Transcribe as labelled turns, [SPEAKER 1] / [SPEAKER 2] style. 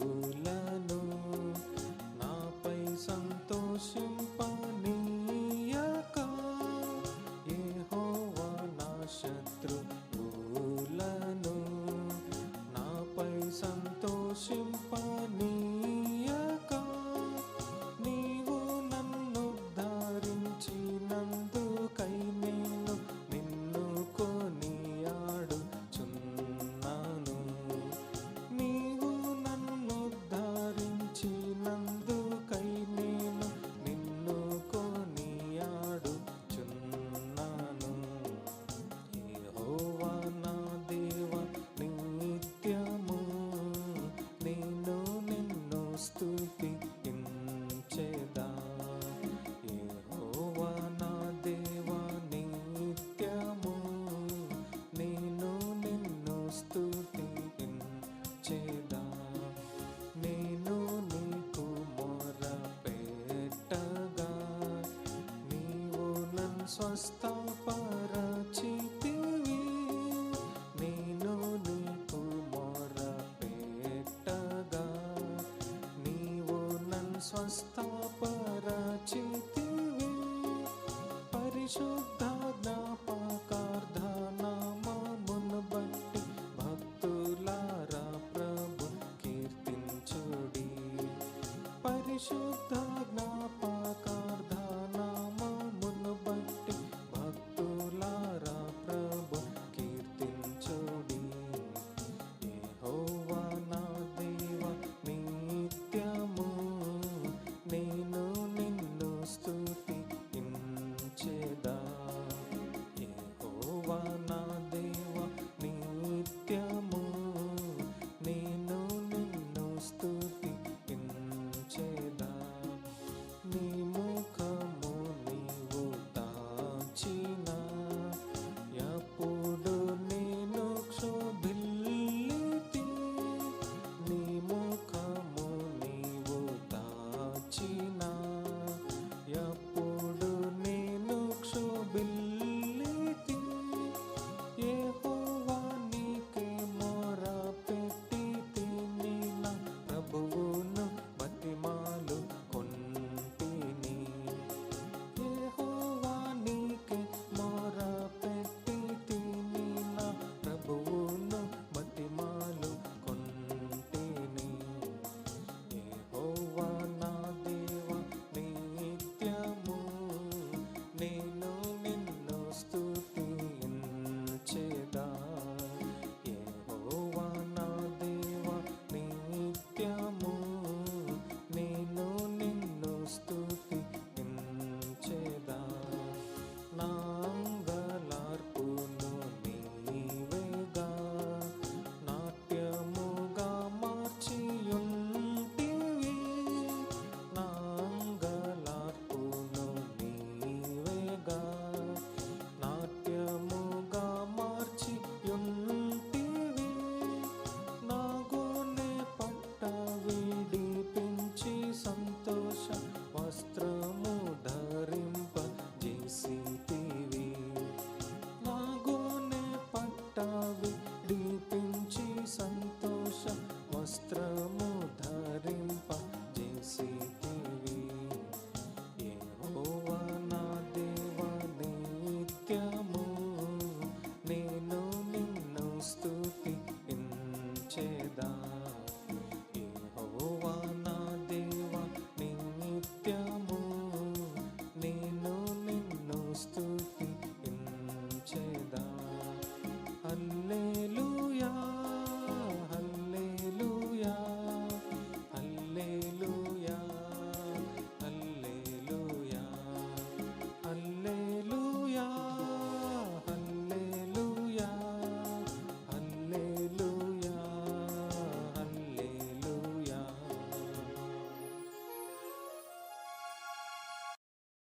[SPEAKER 1] love. స్వస్థపరచితివి. నేను నీకు మొర పెట్టగా నీవు నన్ను స్వస్థపరచితివి. పరిశుద్ధ జ్ఞాపకార్థ నామమును బట్టి భక్తులారా ప్రభు కీర్తించుడి. పరిశుద్ధ జ్ఞాపకార్ధ mostrando.